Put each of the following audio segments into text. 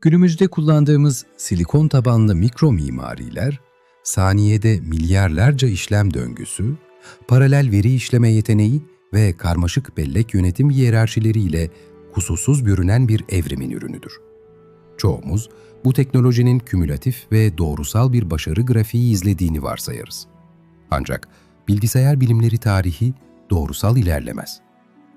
Günümüzde kullandığımız silikon tabanlı mikro mimariler, saniyede milyarlarca işlem döngüsü, paralel veri işleme yeteneği ve karmaşık bellek yönetim hiyerarşileriyle kusursuz görünen bir evrimin ürünüdür. Çoğumuz bu teknolojinin kümülatif ve doğrusal bir başarı grafiği izlediğini varsayarız. Ancak bilgisayar bilimleri tarihi doğrusal ilerlemez.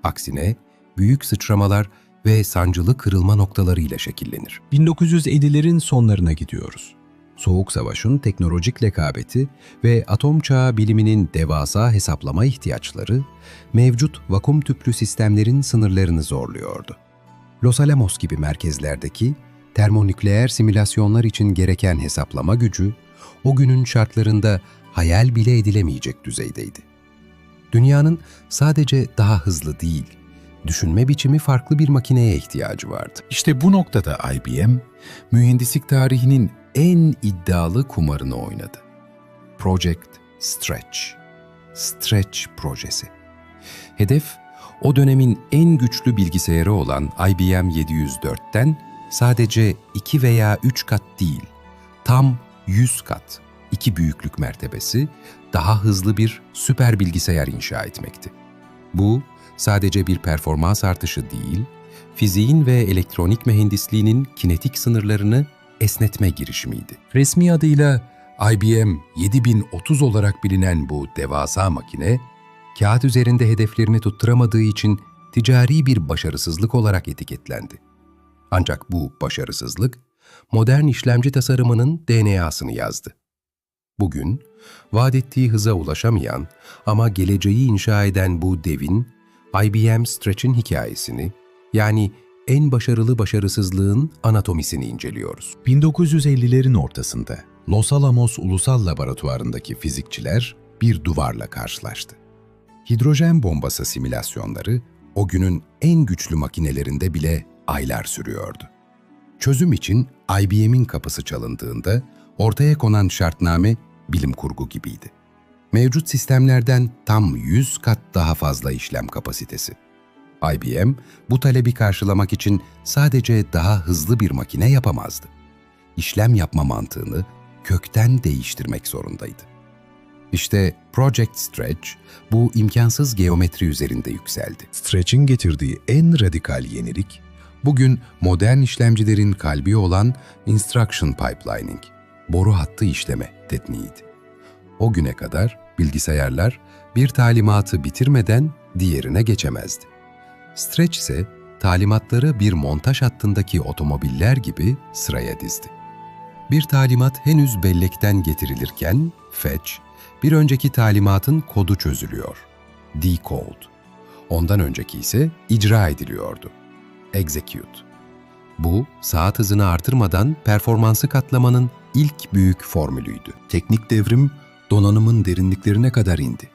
Aksine büyük sıçramalar ve sancılı kırılma noktalarıyla şekillenir. 1950'lerin sonlarına gidiyoruz. Soğuk Savaş'ın teknolojik lekabeti ve atom çağı biliminin devasa hesaplama ihtiyaçları mevcut vakum tüplü sistemlerin sınırlarını zorluyordu. Los Alamos gibi merkezlerdeki termonükleer simülasyonlar için gereken hesaplama gücü o günün şartlarında hayal bile edilemeyecek düzeydeydi. Dünyanın sadece daha hızlı değil, düşünme biçimi farklı bir makineye ihtiyacı vardı. İşte bu noktada IBM, mühendislik tarihinin en iddialı kumarını oynadı. Project Stretch. Stretch projesi. Hedef, o dönemin en güçlü bilgisayarı olan IBM 704'ten sadece 2 veya 3 kat değil, tam 100 kat, iki büyüklük mertebesi daha hızlı bir süper bilgisayar inşa etmekti. Bu, sadece bir performans artışı değil, fiziğin ve elektronik mühendisliğinin kinetik sınırlarını esnetme girişimiydi. Resmi adıyla IBM 7030 olarak bilinen bu devasa makine, kağıt üzerinde hedeflerini tutturamadığı için ticari bir başarısızlık olarak etiketlendi. Ancak bu başarısızlık, modern işlemci tasarımının DNA'sını yazdı. Bugün, vaat ettiği hıza ulaşamayan ama geleceği inşa eden bu devin, IBM Stretch'in hikayesini, yani en başarılı başarısızlığın anatomisini inceliyoruz. 1950'lerin ortasında Los Alamos Ulusal Laboratuvarı'ndaki fizikçiler bir duvarla karşılaştı. Hidrojen bombası simülasyonları o günün en güçlü makinelerinde bile aylar sürüyordu. Çözüm için IBM'in kapısı çalındığında ortaya konan şartname bilim kurgu gibiydi. Mevcut sistemlerden tam 100 kat daha fazla işlem kapasitesi. IBM bu talebi karşılamak için sadece daha hızlı bir makine yapamazdı. İşlem yapma mantığını kökten değiştirmek zorundaydı. İşte Project Stretch bu imkansız geometri üzerinde yükseldi. Stretch'in getirdiği en radikal yenilik, bugün modern işlemcilerin kalbi olan Instruction Pipelining, boru hattı işleme tekniğiydi. O güne kadar bilgisayarlar bir talimatı bitirmeden diğerine geçemezdi. Stretch ise talimatları bir montaj hattındaki otomobiller gibi sıraya dizdi. Bir talimat henüz bellekten getirilirken fetch, bir önceki talimatın kodu çözülüyor. Decode. Ondan önceki ise icra ediliyordu. Execute. Bu, saat hızını artırmadan performansı katlamanın ilk büyük formülüydü. Teknik devrim donanımın derinliklerine kadar indi.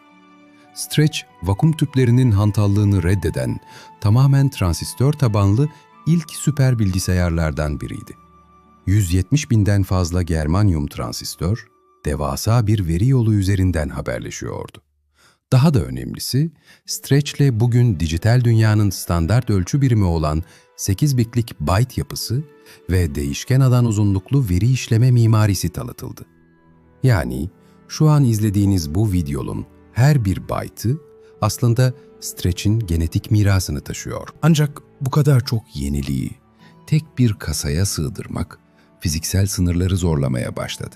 Stretch, vakum tüplerinin hantallığını reddeden, tamamen transistör tabanlı ilk süper bilgisayarlardan biriydi. 170 binden fazla germanyum transistör, devasa bir veri yolu üzerinden haberleşiyordu. Daha da önemlisi, Stretch ile bugün dijital dünyanın standart ölçü birimi olan 8 bitlik byte yapısı ve değişken alan uzunluklu veri işleme mimarisi tanıtıldı. Yani şu an izlediğiniz bu videonun her bir byte'ı aslında Stretch'in genetik mirasını taşıyor. Ancak bu kadar çok yeniliği tek bir kasaya sığdırmak fiziksel sınırları zorlamaya başladı.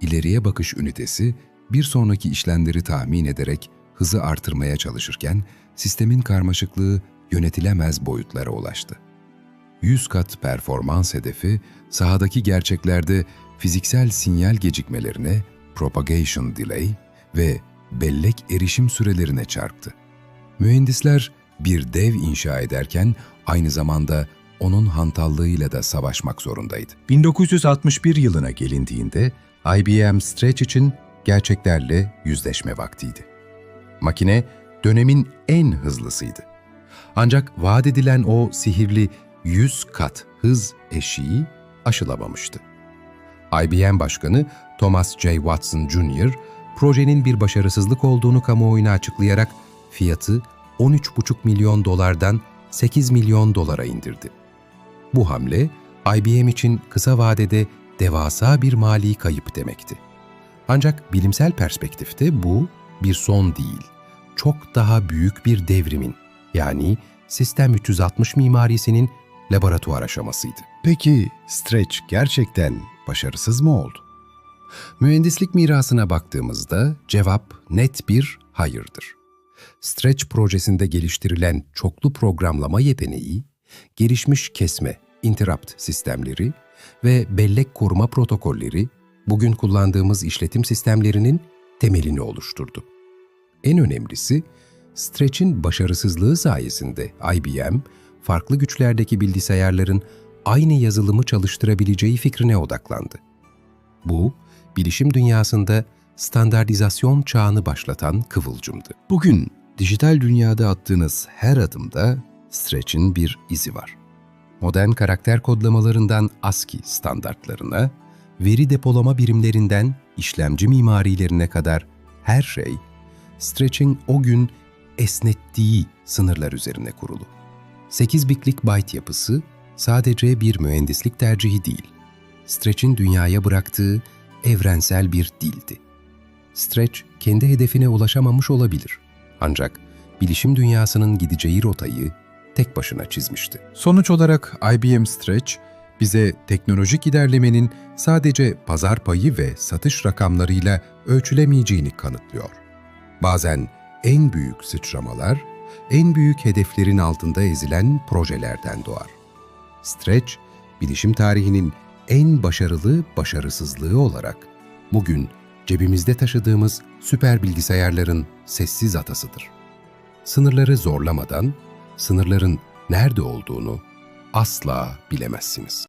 İleriye bakış ünitesi bir sonraki işlemleri tahmin ederek hızı artırmaya çalışırken sistemin karmaşıklığı yönetilemez boyutlara ulaştı. 100 kat performans hedefi sahadaki gerçeklerde fiziksel sinyal gecikmelerine, propagation delay ve bellek erişim sürelerine çarptı. Mühendisler bir dev inşa ederken aynı zamanda onun hantallığıyla da savaşmak zorundaydı. 1961 yılına gelindiğinde IBM Stretch için gerçeklerle yüzleşme vaktiydi. Makine dönemin en hızlısıydı. Ancak vaat edilen o sihirli 100 kat hız eşiği aşılamamıştı. IBM Başkanı Thomas J. Watson Jr., projenin bir başarısızlık olduğunu kamuoyuna açıklayarak fiyatı 13,5 milyon dolardan 8 milyon dolara indirdi. Bu hamle IBM için kısa vadede devasa bir mali kayıp demekti. Ancak bilimsel perspektifte bu bir son değil, çok daha büyük bir devrimin, yani Sistem 360 mimarisinin laboratuvar aşamasıydı. Peki Stretch gerçekten başarısız mı oldu? Mühendislik mirasına baktığımızda cevap net bir hayırdır. Stretch projesinde geliştirilen çoklu programlama yeteneği, gelişmiş kesme, interrupt sistemleri ve bellek koruma protokolleri bugün kullandığımız işletim sistemlerinin temelini oluşturdu. En önemlisi, Stretch'in başarısızlığı sayesinde IBM, farklı güçlerdeki bilgisayarların aynı yazılımı çalıştırabileceği fikrine odaklandı. Bu, bilişim dünyasında standartizasyon çağını başlatan kıvılcımdı. Bugün dijital dünyada attığınız her adımda Stretch'in bir izi var. Modern karakter kodlamalarından ASCII standartlarına, veri depolama birimlerinden işlemci mimarilerine kadar her şey, Stretch'in o gün esnettiği sınırlar üzerine kurulu. 8 bitlik byte yapısı sadece bir mühendislik tercihi değil, Stretch'in dünyaya bıraktığı evrensel bir dildi. Stretch kendi hedefine ulaşamamış olabilir. Ancak bilişim dünyasının gideceği rotayı tek başına çizmişti. Sonuç olarak IBM Stretch bize teknolojik ilerlemenin sadece pazar payı ve satış rakamlarıyla ölçülemeyeceğini kanıtlıyor. Bazen en büyük sıçramalar, en büyük hedeflerin altında ezilen projelerden doğar. Stretch, bilişim tarihinin en başarılı başarısızlığı olarak bugün cebimizde taşıdığımız süper bilgisayarların sessiz atasıdır. Sınırları zorlamadan, sınırların nerede olduğunu asla bilemezsiniz.